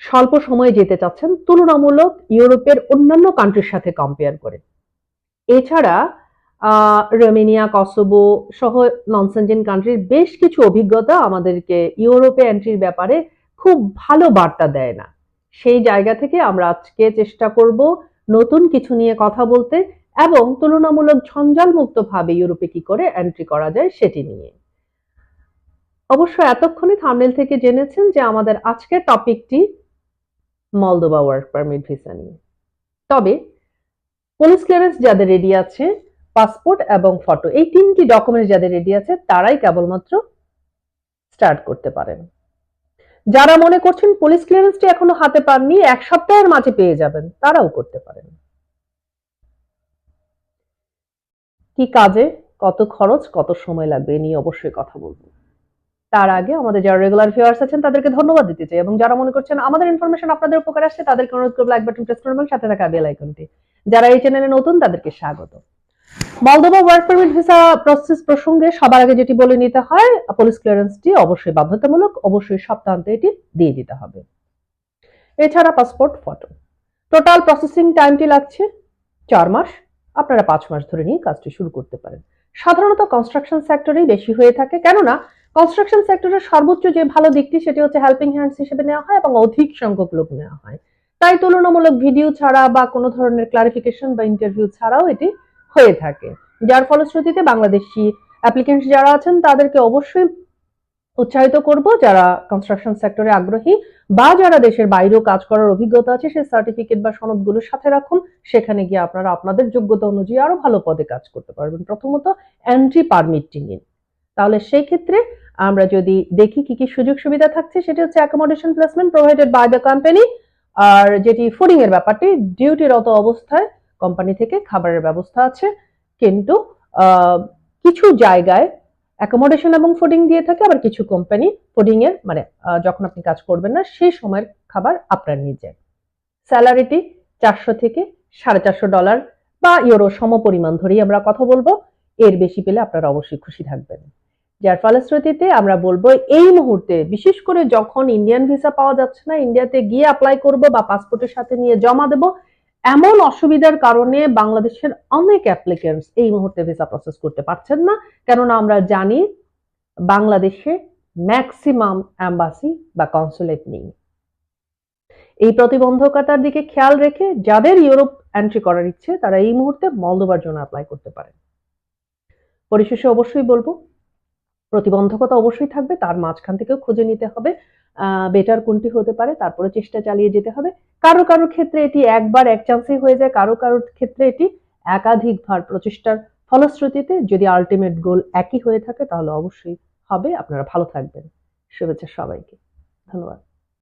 স্বল্প সময়ে যেতে চাচ্ছেন তুলনামূলক ইউরোপের অন্যান্য কান্ট্রির সাথে কম্পেয়ার করে। এছাড়া রোমেনিয়া, কসোভো সহ নন কান্ট্রির বেশ কিছু অভিজ্ঞতা আমাদেরকে ইউরোপে এন্ট্রির ব্যাপারে খুব ভালো বার্তা দেয় না। সেই জায়গা থেকে আমরা আজকে চেষ্টা করব নতুন কিছু নিয়ে কথা বলতে এবং তুলনামূলক ঝঞ্ঝাল মুক্তভাবে ইউরোপে কি করে এন্ট্রি করা যায় সেটি নিয়ে। অবশ্য এতক্ষণে থামনেল থেকে জেনেছেন যে আমাদের আজকের টপিকটি মলদোবা ওয়ার্ক পারমিট ভিসা নিয়ে। তবে পুলিশ ক্লিয়ারেন্স যাদের রেডি আছে পাসপোর্ট এবং ফটো এই তিনটি ডকুমেন্ট যাদের রেডি আছে, তারাই কেবলমাত্র স্টার্ট করতে পারেন। যারা মনে করছেন পুলিশ ক্লিয়ারেন্সটি এখনও হাতে পাননি, এক সপ্তাহের মাঝে পেয়ে যাবেন, তারাও করতে পারেন। কি কাজে, কত খরচ, কত সময় লাগবে নিয়ে অবশ্যই কথা বলব। তার আগে আমাদের যারা রেগুলার ভিউয়ার্স আছেন, তাদেরকে ধন্যবাদ দিতে চাই এবং যারা মনে করছেন আমাদের ইনফরমেশন আপনাদের উপকার আসছে, তাদেরকে অনুরোধ করব লাইক বাটন প্রেস করবেন সাথে থাকা বেল আইকনটি যারা এই চ্যানেলে নতুন, তাদেরকে স্বাগত। Moldova work permit visa process প্রসঙ্গে সবার আগে যেটি বলে নিতে হয় পুলিশ ক্লিয়ারেন্সটি অবশ্যই বাধ্যতামূলক, অবশ্যই সপ্তাহান্তে এটি দিয়ে দিতে হবে। এছাড়া পাসপোর্ট ফটো টোটাল প্রসেসিং টাইমটি লাগছে চার মাস। আপনারা পাঁচ মাস ধরে নিয়ে কাজটি শুরু করতে পারেন। সাধারণত কনস্ট্রাকশন সেক্টরেই বেশি হয়ে থাকে। কেননা কনস্ট্রাকশন সেক্টরের সর্বোচ্চ যে ভালো দিকটি, সেটি হচ্ছে হেল্পিং হ্যান্ডস হিসেবে নেওয়া হয় এবং অধিক সংখ্যক লোক নেওয়া হয়। তাই তুলনামূলক ভিডিও ছাড়া বা কোনো ধরনের ক্লারিফিকেশন বা ইন্টারভিউ ছাড়াও এটি হয়ে থাকে। যার ফলশ্রুতিতে বাংলাদেশি অ্যাপ্লিকেন্টস যারা আছেন, তাদেরকে অবশ্যই উৎসাহিত করব যারা কনস্ট্রাকশন সেক্টরে আগ্রহী বা যারা দেশের বাইরেও কাজ করার অভিজ্ঞতা আছে, সেই সার্টিফিকেট বা সনদগুলো সাথে রাখুন। সেখানে গিয়ে আপনারা আপনাদের যোগ্যতা অনুযায়ী আরও ভালো পদে কাজ করতে পারবেন। প্রথমত এন্ট্রি পারমিটটি নিন। তাহলে সেই ক্ষেত্রে আমরা যদি দেখি কি কি সুযোগ সুবিধা থাকছে, সেটি হচ্ছে accommodation placement provided by the company আর যেটি ফুডিং এর ব্যাপারটি ডিউটিরত অবস্থায় কোম্পানি থেকে খাবারের ব্যবস্থা আছে। কিন্তু কিছু জায়গায় অ্যাকোমোডেশন এবং ফুডিং দিয়ে থাকে, আবার কিছু কোম্পানি ফুডিং এর মানে যখন আপনি কাজ করবেন না, সেই সময়ের খাবার আপনার নিজে স্যালারিটি চারশো থেকে সাড়ে চারশো ডলার বা ইউরো সমপরিমাণ ধরেই আমরা কথা বলব। এর বেশি পেলে আপনারা অবশ্যই খুশি থাকবেন। যার ফলশ্রুতিতে আমরা বলব এই মুহূর্তে, বিশেষ করে যখন ইন্ডিয়ান ভিসা পাওয়া যাচ্ছে না ইন্ডিয়াতে গিয়ে অ্যাপ্লাই করব বা পাসপোর্টের সাথে নিয়ে জমা দেব, এমন অসুবিধার কারণে বাংলাদেশের অনেক অ্যাপ্লিকেন্টস এই মুহূর্তে ভিসা প্রসেস করতে পারছেন না। কেননা আমরা জানি বাংলাদেশে ম্যাক্সিমাম অ্যাম্বাসি বা কনসুলেট নেই। এই প্রতিবন্ধকতার দিকে খেয়াল রেখে যাদের ইউরোপ এন্ট্রি করার ইচ্ছে, তারা এই মুহূর্তে মলদোবার জন্য অ্যাপ্লাই করতে পারেন। পরিশেষে অবশ্যই বলব প্রতিবন্ধকতা অবশ্যই থাকবে, তার মাঝখান থেকেও খুঁজে নিতে হবে। বেটার কোনটি হতে পারে, তারপরে চেষ্টা চালিয়ে যেতে হবে। কারও কারও ক্ষেত্রে এটি একবার এক চান্সেই হয়ে যায়, কারও কারও ক্ষেত্রে এটি একাধিকবার প্রচেষ্টার ফলশ্রুতিতে। যদি আলটিমেট গোল একই হয়ে থাকে, তাহলে অবশ্যই হবে। আপনারা ভালো থাকবেন। শুভেচ্ছা সবাইকে। ধন্যবাদ।